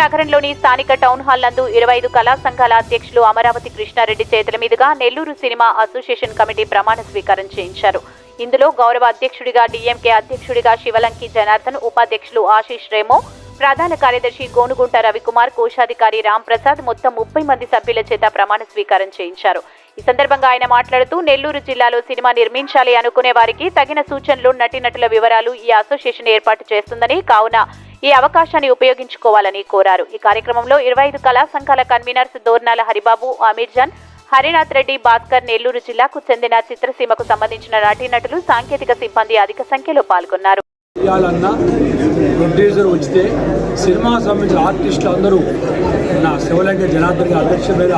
నగరంలోని స్థానిక town hall నందు ఇరవై ఐదు కళా సంఘాల అధ్యక్షులు అమరావతి కృష్ణారెడ్డి చేతుల మీదుగా నెల్లూరు సినిమా అసోసియేషన్ కమిటీ ప్రమాణ స్వీకారం చేయించారు. ఇందులో గౌరవ అధ్యక్షుడిగా డీఎంకే అధ్యక్షుడిగా శివలంకి జనార్దన్ ఉపాధ్యక్షులు ఆశీష్ రేమో ప్రధాన కార్యదర్శి గోనుగుంట రవికుమార్ కోశాధికారి రామ్ ప్రసాద్ మొత్తం ముప్పై మంది సభ్యుల చేత ప్రమాణ స్వీకారం చేయించారు. ఈ సందర్భంగా ఆయన మాట్లాడుతూ నెల్లూరు జిల్లాలో సినిమా నిర్మించాలి అనుకునే వారికి తగిన సూచనలు నటీనటుల వివరాలు ఈ అసోసియేషన్ ఏర్పాటు చేస్తుందని కావున ఈ అవకాశాన్ని ఉపయోగించుకోవాలని కోరారు. ఈ కార్యక్రమంలో ఇరవై ఐదు కళా సంఘాల కన్వీనర్స్ దోర్నాల హరిబాబు అమీర్జాన్ హరినాథ్ రెడ్డి భాస్కర్ నెల్లూరు జిల్లాకు చెందిన చిత్రసీమకు సంబంధించిన నటీనటులు సాంకేతిక సిబ్బంది అధిక సంఖ్యలో పాల్గొన్నారు. ప్రొడ్యూసర్ వచ్చితే సినిమా సంబంధించిన ఆర్టిస్టులు అందరూ నా శివలింగ జనార్దన్ అధ్యక్ష మీద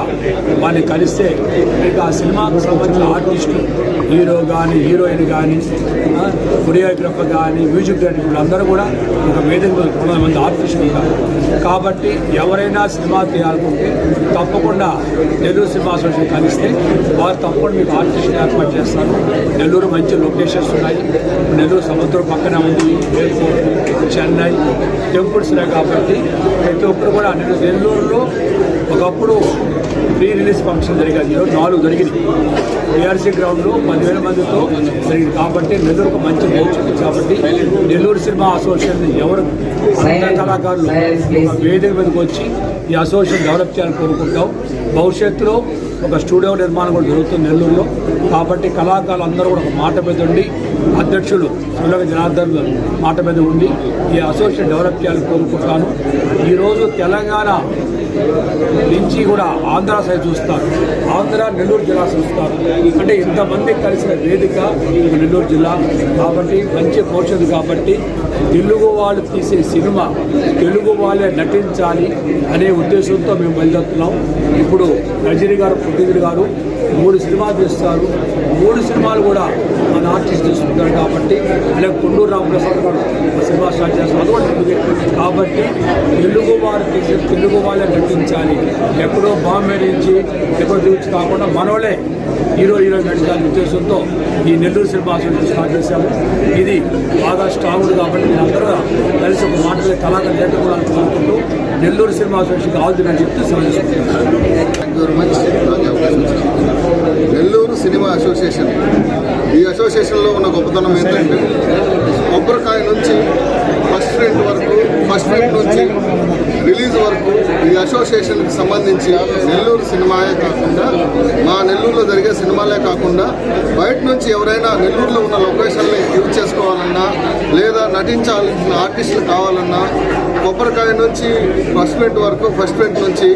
వాళ్ళని కలిస్తే ఇక ఆ సినిమాకు సంబంధించిన ఆర్టిస్టులు హీరో కానీ హీరోయిన్ కానీ కొరియోగ్రఫర్ కానీ మ్యూజిక్ డైరెక్టర్ అందరూ కూడా ఒక వేదిక మీద మంది ఆర్టిస్టులు ఉంటారు కాబట్టి ఎవరైనా సినిమా తీయాలనుకుంటే తప్పకుండా నెల్లూరు సినిమా అసోసియేషన్ కలిస్తే వారు తప్పకుండా మీకు ఆర్టిస్టులు ఏర్పాటు చేస్తారు. నెల్లూరు మంచి లొకేషన్స్ ఉన్నాయి. నెల్లూరు సముద్రం పక్కన ఉంది. ఎయిర్పోర్ట్ చెన్నై టెంపుల్స్ ఉన్నాయి కాబట్టి ప్రతి ఒక్కరు కూడా నెల్లూరు నెల్లూరులో ఒకప్పుడు ప్రీ రిలీజ్ ఫంక్షన్ జరిగేది ఈరోజు నాలుగు జరిగింది. ఏఆర్సీ గ్రౌండ్లో పదివేల మందితో జరిగింది. కాబట్టి నెల్లూరుకు మంచి భవిష్యత్తు కాబట్టి నెల్లూరు సినిమా అసోసియేషన్ ఎవరు కళాకారులు వేదిక మీదకి వచ్చి ఈ అసోసియేషన్ డెవలప్ చేయాలని కోరుకుంటాం. భవిష్యత్తులో ఒక స్టూడియో నిర్మాణం కూడా జరుగుతుంది నెల్లూరులో. కాబట్టి కళాకారులు అందరూ కూడా ఒక మాట మీద ఉండి అధ్యక్షులు సులభ జనార్దన్ మాట మీద ఉండి ఈ అసోసియేషన్ డెవలప్ చేయాలని కోరుకుంటాను. ఈరోజు తెలంగాణ నుంచి కూడా ఆంధ్ర సైడ్ చూస్తారు. ఆంధ్ర నెల్లూరు జిల్లా చూస్తారు. అంటే ఇంతమంది కలిసిన వేదిక నెల్లూరు జిల్లా. కాబట్టి మంచి పోర్షన్ కాబట్టి తెలుగు వాళ్ళు తీసే సినిమా తెలుగు వాళ్ళే నటించాలి అనే ఉద్దేశంతో మేము బయలుదేరుతున్నాం. ఇప్పుడు రజనీ గారు ప్రొడ్యూసర్ గారు మూడు సినిమాలు తీస్తారు మూడు సినిమాలు కూడా మన ఆర్టిస్ట్ తీసుకుంటారు కాబట్టి అలాగే కొండూరు రామప్రసాద్ గారు సినిమా స్టార్ట్ చేస్తారు. అది కూడా కాబట్టి తెలుగు వారికి తెలుగు వాళ్ళే నటించాలి. ఎక్కడో బాంబే నుంచి ఎక్కడో చూసి కాకుండా మనోళ్ళే హీరో హీరో నటించాలని ఉద్దేశంతో ఈ నెల్లూరు సినిమా స్టార్ట్ చేశాము. ఇది బాగా స్ట్రాంగ్ కాబట్టి అందరూ కలిసి ఒక మాటలే కళాకారు నేర్చుకోవాలని కోరుకుంటూ నెల్లూరు సినిమా అసోసియేషన్ ఆవుతుంది అని చెప్తూ సెలవు తీసుకుంటున్నాను థ్యాంక్ యూ వెరీ మచ్ నాకు ఈ అవకాశం ఇచ్చినందుకు. Nellore cinema association. ఈ అసోసియేషన్లో ఉన్న గొప్పతనం ఏంటంటే కొబ్బరికాయ నుంచి ఫస్ట్ ప్రింట్ వరకు ఫస్ట్ ప్రింట్ నుంచి రిలీజ్ వరకు ఈ అసోసియేషన్కి సంబంధించి నెల్లూరు సినిమాయే కాకుండా మా నెల్లూరులో జరిగే సినిమాలే కాకుండా బయట నుంచి ఎవరైనా నెల్లూరులో ఉన్న లొకేషన్ని యూజ్ చేసుకోవాలన్నా లేదా నటించాల్సిన ఆర్టిస్టులు కావాలన్నా కొబ్బరికాయ నుంచి ఫస్ట్ ప్రింట్ వరకు ఫస్ట్ ప్రింట్ నుంచి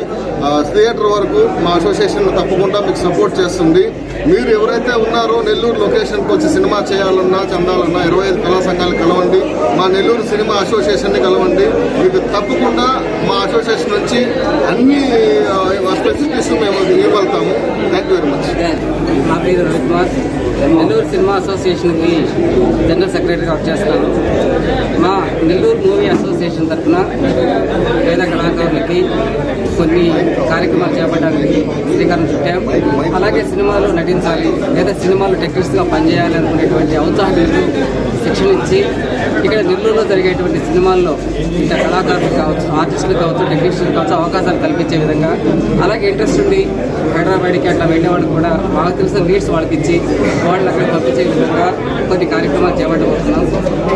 థియేటర్ వరకు మా అసోసియేషన్ తప్పకుండా మీకు సపోర్ట్ చేస్తుంది. మీరు ఎవరైతే ఉన్నారో నెల్లూరు లొకేషన్కి వచ్చి సినిమా చేయాలన్నా చెందాలన్నా ఇరవై ఐదు కళా సంఘాలు కలవండి. మా నెల్లూరు సినిమా అసోసియేషన్ని కలవండి. మీకు తప్పకుండా మా అసోసియేషన్ నుంచి అన్ని ఫెసిలిటీస్ మేము ఇవ్వగలుగుతాము. థ్యాంక్ యూ వెరీ మచ్ నా పేరు రవికుమార్. నెల్లూరు సినిమా అసోసియేషన్కి జనరల్ సెక్రటరీగా వర్క్ చేస్తాను మా నెల్లూరు మూవీ అసోసియేషన్ తరఫున పేద కళాకారులకి కొన్ని కార్యక్రమాలు చేపట్టడానికి శ్రీకారం చుట్టాం అలాగే సినిమాలో నటించాలి లేదా సినిమాలు టెక్నిక్స్గా పనిచేయాలి అనుకునేటువంటి ఔత్సాహికులకు శిక్షణ ఇచ్చి ఇక్కడ నెల్లూరులో జరిగేటువంటి సినిమాల్లో ఇంత కళాకారులు కావచ్చు ఆర్టిస్టులు కావచ్చు టెక్నీషియన్లు కావచ్చు అవకాశాలు కల్పించే విధంగా అలాగే ఇంట్రెస్ట్ ఉండి హైదరాబాద్కి అట్లా వెళ్ళే వాళ్ళకి కూడా మాకు తెలిసిన లీడ్స్ వాళ్ళకి ఇచ్చి వాళ్ళని అక్కడ పంపించే విధంగా కొన్ని కార్యక్రమాలు చేపట్టబోతున్నాం.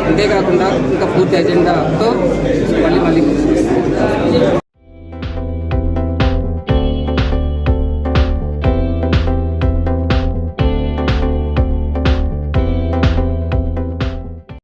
అంతేకాకుండా ఇంకా పూర్తి ఎజెండాతో మళ్ళీ మళ్ళీ